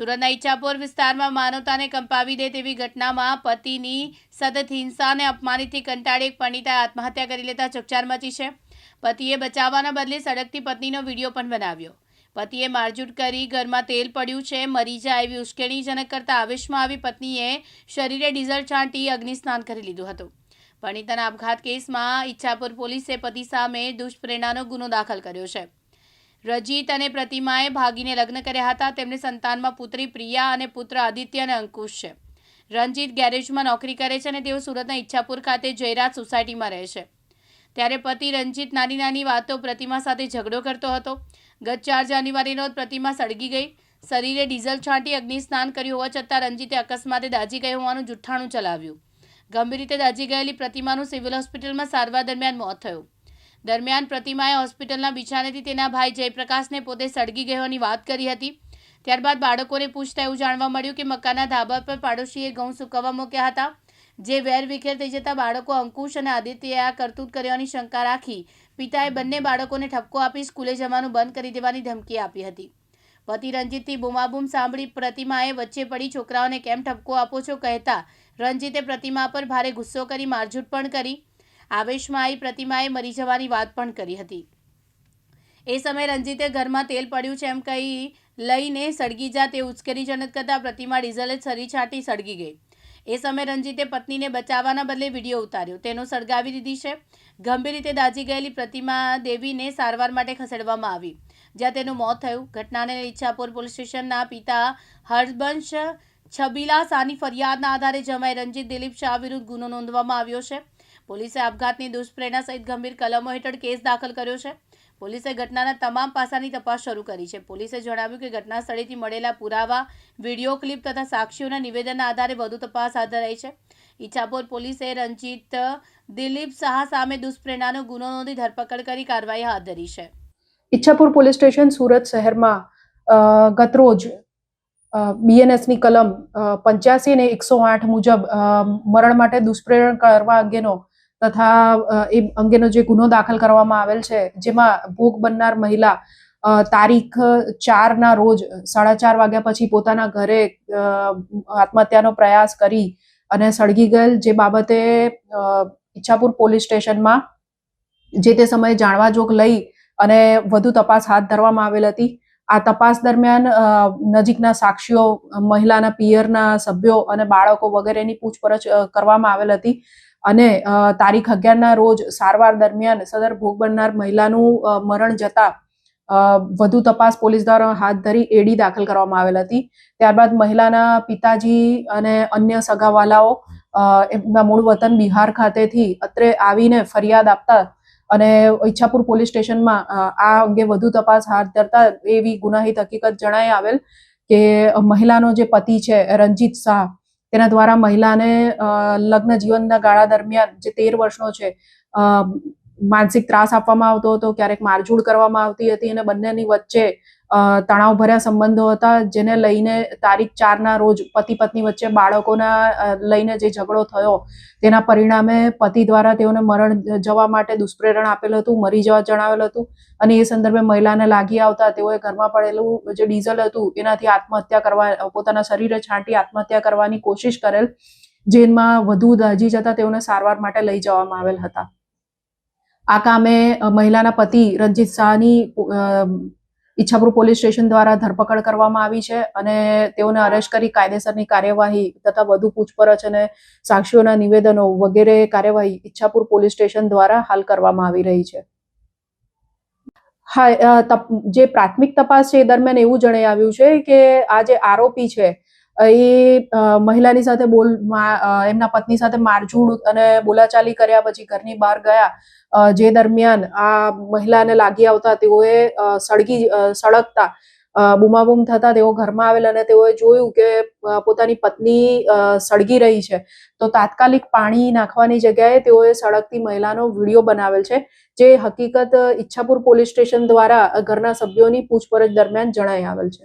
સુરતના ઈચ્છાપુર વિસ્તારમાં માનવતાને કંપાવી દે તેવી ઘટનામાં પતિની સતત હિંસા અને અપમાનિતથી કંટાળી એક પરિણીતાએ આત્મહત્યા કરી લેતા ચકચાર મચી છે. પતિએ બચાવવાના બદલે સડકતી પત્નીનો વીડિયો પણ બનાવ્યો. પતિએ મારઝૂટ કરી ઘરમાં તેલ પડ્યું છે મરી જાય એવી ઉશ્કેરણીજનક કરતા આવેશમાં આવી પત્નીએ શરીરે ડીઝલ છાંટી અગ્નિસ્નાન કરી લીધું હતું. પરિણીતાના આપઘાત કેસમાં ઈચ્છાપુર પોલીસે પતિ સામે દુષ્પ્રેરણાનો ગુનો દાખલ કર્યો છે. રજીત અને પ્રતિમાએ ભાગીને લગ્ન કર્યા હતા. તેમને સંતાનમાં પુત્રી પ્રિયા અને પુત્ર આદિત્ય અને અંકુશ છે. રંજીત ગેરેજમાં નોકરી કરે છે અને તેઓ સુરતના ઈચ્છાપુર ખાતે જયરાજ સોસાયટીમાં રહે છે. ત્યારે પતિ રંજીત નાની નાની વાતો પ્રતિમા સાથે ઝઘડો કરતો હતો. ગત ચાર જાન્યુઆરીનો પ્રતિમા સળગી ગઈ. શરીરે ડીઝલ છાંટી અગ્નિ સ્નાન કર્યું હોવા છતાં રંજીતે અકસ્માતે દાઝી ગઈ હોવાનું જુઠ્ઠાણું ચલાવ્યું. ગંભીર રીતે દાઝી ગયેલી પ્રતિમાનું સિવિલ હોસ્પિટલમાં સારવાર દરમિયાન મોત થયું. દરમિયાન પ્રતિમાએ હોસ્પિટલના બિછાનેથી તેના ભાઈ જયપ્રકાશને પોતે સળગી ગયોની વાત કરી હતી. ત્યારબાદ બાળકોને પૂછતા એવું જાણવા મળ્યું કે મકાનના ધાબા પર પાડોશીએ ઘઉં સૂકવવા મૂક્યા હતા, જે વેર વિખેર થઈ જતા બાળકો અંકુશ અને આદિત્યએ આ કરતૂત કર્યાની શંકા રાખી પિતાએ બંને બાળકોને ઠપકો આપી સ્કૂલે જવાનું બંધ કરી દેવાની ધમકી આપી હતી. પતિ રંજીતથી બૂમાબૂમ સાંભળી પ્રતિમાએ વચ્ચે પડી છોકરાઓને કેમ ઠપકો આપો છો કહેતા રંજીતે પ્રતિમા પર ભારે ગુસ્સો કરી મારઝૂટ પણ કરી. આવેશમાં આવી પ્રતિમાએ મરી જવાની વાત પણ કરી હતી. એ સમયે રંજીતે ઘરમાં તેલ પડ્યું છે એમ કહી લઈને સળગી જા તે ઉશ્કેરીજનક કરતાં પ્રતિમા ડીઝલે છરી છાંટી સળગી ગઈ. એ સમયે રંજીતે પત્નીને બચાવવાના બદલે વીડિયો ઉતાર્યો. તેનો સળગાવી દીધી છે. ગંભીર રીતે દાઝી ગયેલી પ્રતિમા દેવીને સારવાર માટે ખસેડવામાં આવી. જ્યાં તેનું મોત થયું. ઘટનાને ઈચ્છાપુર પોલીસ સ્ટેશનના પિતા હર્ષબંશ છબીલા શાહની ફરિયાદના આધારે જમાઈ રંજીત દિલીપ શાહ વિરુદ્ધ ગુનો નોંધવામાં આવ્યો છે. પોલીસે આપઘાતની દુષ્પ્રેરણા સહિત ગંભીર કલમો હેઠળ કેસ દાખલ કર્યો છે. પોલીસે ઘટનાના તમામ પાસાની તપાસ શરૂ કરી છે. પોલીસે જણાવ્યું કે ઘટના સ્થળેથી મળેલા પુરાવા, વીડિયો ક્લિપ તથા સાક્ષીઓના નિવેદનના આધારે વધુ તપાસ હાથ ધરાઈ છે. ઈચ્છાપુર પોલીસે રંજીત, દિલીપ શાહ સામે દુષ્પ્રેરણાનો ગુનો નોંધી ધરપકડ કરી કાર્યવાહી હાથ ધરી છે. ઈચ્છાપુર પોલીસ સ્ટેશન સુરત શહેરમાં ગતરોજ બીએનએસની કલમ પંચ્યાસી અને એકસો આઠ મુજબ મરણ માટે દુષ્પ્રેરણ કરવા અંગેનો તથા એ અંગેનો જે ગુનો દાખલ કરવામાં આવેલ છે, જેમાં ભોગ બનનાર મહિલા તારીખ ચારના રોજ સાડા ચાર વાગ્યા પછી પોતાના ઘરે આત્મહત્યાનો પ્રયાસ કરી અને સળગી ગયેલ, જે બાબતે ઈચ્છાપુર પોલીસ સ્ટેશનમાં જે તે સમયે જાણવા જોગ લઈ અને વધુ તપાસ હાથ ધરવામાં આવેલ હતી. આ તપાસ દરમિયાન નજીકના સાક્ષીઓ, મહિલાના પિયરના સભ્યો અને બાળકો વગેરેની પૂછપરછ કરવામાં આવેલ હતી. અને તારીખ અગિયારના રોજ સારવાર દરમિયાન સદર ભોગ બનનાર મહિલાનું મરણ જતા વધુ તપાસ પોલીસ દ્વારા હાથ ધરી એડી દાખલ કરવામાં આવેલ હતી. ત્યારબાદ મહિલાના પિતાજી અને અન્ય સગાવાલાઓ એમના મૂળ વતન બિહાર ખાતેથી અત્રે આવીને ફરિયાદ આપતા અને ઈચ્છાપુર પોલીસ સ્ટેશનમાં આ અંગે વધુ તપાસ હાથ ધરતા એવી ગુનાહિત હકીકત જણાઈ આવેલ કે મહિલાનો જે પતિ છે રંજીત શાહ તેના દ્વારા મહિલાને લગ્ન જીવનના ગાળા દરમિયાન જે તેર વર્ષનો છે માનસિક ત્રાસ આપવામાં આવતો હતો, ક્યારેક મારઝૂડ કરવામાં આવતી હતી અને બંનેની વચ્ચે તણાવભર્યા સંબંધો હતા, જેને લઈને તારીખ ચારના રોજ પતિ પત્ની વચ્ચે બાળકોના લઈને જે ઝઘડો થયો, તેના પરિણામે પતિ દ્વારા તેઓને મરણ જવા માટે દુષ્પ્રેરણ આપેલ હતું, મરી જવા જણાવેલ હતું અને એ સંદર્ભે મહિલાને લાગી આવતા તેઓએ ઘરમાં પડેલું જે ડીઝલ હતું, એનાથી આત્મહત્યા કરવા, પોતાના શરીરે છાંટી આત્મહત્યા કરવાની કોશિશ કરેલ જેમાં વધુ દાજી જતા તેઓને સારવાર માટે લઈ જવામાં આવેલ હતા. આ કામે મહિલાના પતિ રંજીત શાહની ઈચ્છાપુર પોલીસ સ્ટેશન દ્વારા ધરપકડ કરવામાં આવી છે અને તેઓને અરેસ્ટ કરી કાયદેસરની કાર્યવાહી તથા વધુ પૂછપરછ અને સાક્ષીઓના નિવેદનો વગેરે કાર્યવાહી ઈચ્છાપુર પોલીસ સ્ટેશન દ્વારા હાલ કરવામાં આવી રહી છે. હા જે પ્રાથમિક તપાસ છે એ દરમિયાન એવું જણાઈ આવ્યું છે કે આ જે આરોપી છે એ મહિલાની સાથે બોલ એમના પત્ની સાથે મારઝૂડ અને બોલાચાલી કર્યા પછી ઘરની બહાર ગયા. જે દરમિયાન આ મહિલાને લાગી આવતા તેઓએ સળગી સળગતા બુમાબુમ થતા તેઓ ઘરમાં આવેલ અને તેઓએ જોયું કે પોતાની પત્ની સળગી રહી છે. તો તાત્કાલિક પાણી નાખવાની જગ્યાએ તેઓએ સળગતી મહિલાનો વીડિયો બનાવેલ છે, જે હકીકત ઈચ્છાપુર પોલીસ સ્ટેશન દ્વારા ઘરના સભ્યોની પૂછપરછ દરમિયાન જણાઈ આવેલ છે.